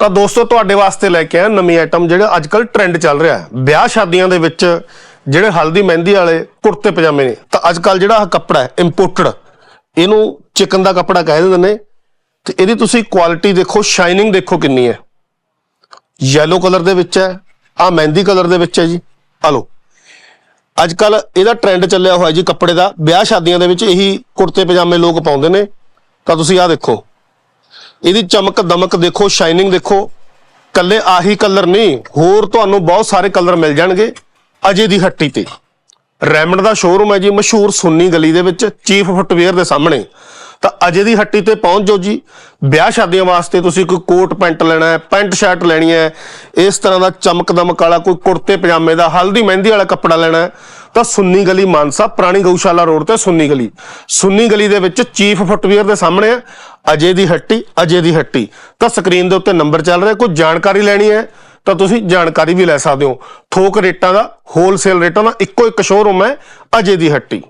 ਤਾਂ ਦੋਸਤੋ, ਤੁਹਾਡੇ ਵਾਸਤੇ ਲੈ ਕੇ ਆਇਆ ਨਵੀਂ ਆਈਟਮ ਜਿਹੜਾ ਅੱਜ ਕੱਲ ਟ੍ਰੈਂਡ ਚੱਲ ਰਿਹਾ ਹੈ। ਵਿਆਹ ਸ਼ਾਦੀਆਂ ਦੇ ਵਿੱਚ ਜਿਹੜੇ ਹਲਦੀ ਮਹਿੰਦੀ ਵਾਲੇ ਕੁੜਤੇ ਪਜਾਮੇ ਨੇ, ਤਾਂ ਅੱਜ ਕੱਲ ਜਿਹੜਾ ਆਹ ਕੱਪੜਾ ਹੈ ਇੰਪੋਰਟਡ ਇਹਨੂੰ ਚਿਕਨ ਦਾ ਕੱਪੜਾ ਕਹਿ ਦਿੰਦੇ ਨੇ। ਤੇ ਇਹਦੀ ਤੁਸੀਂ ਕੁਆਲਿਟੀ ਦੇਖੋ ਸ਼ਾਈਨਿੰਗ ਦੇਖੋ ਕਿੰਨੀ ਹੈ। ਯੈਲੋ ਕਲਰ ਦੇ ਵਿੱਚ ਹੈ ਆ ਮਹਿੰਦੀ ਕਲਰ ਦੇ ਵਿੱਚ ਹੈ ਜੀ। ਆ ਲਓ। ਅੱਜ ਕੱਲ ਇਹਦਾ ਟ੍ਰੈਂਡ ਚੱਲਿਆ ਹੋਇਆ ਜੀ ਕੱਪੜੇ ਦਾ। ਵਿਆਹ ਸ਼ਾਦੀਆਂ ਦੇ ਵਿੱਚ ਇਹੀ ਕੁੜਤੇ ਪਜਾਮੇ ਲੋਕ ਪਾਉਂਦੇ ਨੇ। ਤਾਂ ਤੁਸੀਂ ਆਹ ਦੇਖੋ। ਇਹਦੀ ਚਮਕ ਦਮਕ ਦੇਖੋ ਸ਼ਾਈਨਿੰਗ ਦੇਖੋ। ਕੱਲੇ ਆਹੀ ਕਲਰ ਨਹੀਂ, ਹੋਰ ਤੁਹਾਨੂੰ ਬਹੁਤ ਸਾਰੇ ਕਲਰ ਮਿਲ ਜਾਣਗੇ ਅਜੇ ਦੀ ਹੱਟੀ ਤੇ। ਰੈਮੰਡ ਦਾ ਸ਼ੋਰੂਮ ਹੈ ਜੀ, ਮਸ਼ਹੂਰ ਸੁੰਨੀ ਗਲੀ ਦੇ ਵਿੱਚ ਚੀਫ ਫੁੱਟਵੇਅਰ ਦੇ ਸਾਹਮਣੇ। ਤਾਂ ਅਜੇ ਦੀ ਹੱਟੀ ਤੇ ਪਹੁੰਚ ਜਾਓ ਜੀ। ਵਿਆਹ ਸ਼ਾਦੀਆਂ ਵਾਸਤੇ ਤੁਸੀਂ ਕੋਈ ਕੋਟ ਪੈਂਟ ਲੈਣਾ ਹੈ, ਪੈਂਟ ਸ਼ਰਟ ਲੈਣੀ ਹੈ, ਇਸ ਤਰ੍ਹਾਂ ਦਾ ਚਮਕ ਦਮਕ ਵਾਲਾ ਕੋਈ ਕੁੜਤੇ ਪਜਾਮੇ ਦਾ, ਹਲਦੀ ਮਹਿੰਦੀ ਵਾਲਾ ਕੱਪੜਾ ਲੈਣਾ ਹੈ, ਤਾਂ ਸੁੰਨੀ ਗਲੀ ਮਾਨਸਾ ਪੁਰਾਣੀ ਗਊਸ਼ਾਲਾ ਰੋਡ ਤੇ ਸੁੰਨੀ ਗਲੀ। ਸੁੰਨੀ ਗਲੀ ਦੇ ਵਿੱਚ ਚੀਫ ਫੁੱਟਵੇਅਰ ਦੇ ਸਾਹਮਣੇ ਹੈ, ਅਜੇ ਦੀ ਹੱਟੀ, ਅਜੇ ਦੀ ਹੱਟੀ। ਤਾਂ ਸਕਰੀਨ ਦੇ ਉੱਤੇ ਨੰਬਰ ਚੱਲ ਰਿਹਾ, ਕੋਈ ਜਾਣਕਾਰੀ ਲੈਣੀ ਹੈ, ਤਾਂ ਤੁਸੀਂ ਜਾਣਕਾਰੀ ਵੀ ਲੈ ਸਕਦੇ ਹੋ। ਥੋਕ ਰੇਟਾਂ ਦਾ ਹੋਲਸੇਲ ਰੇਟਾਂ ਦਾ ਇੱਕੋ ਇੱਕ ਸ਼ੋਰੂਮ ਹੈ, ਅਜੇ ਦੀ ਹੱਟੀ।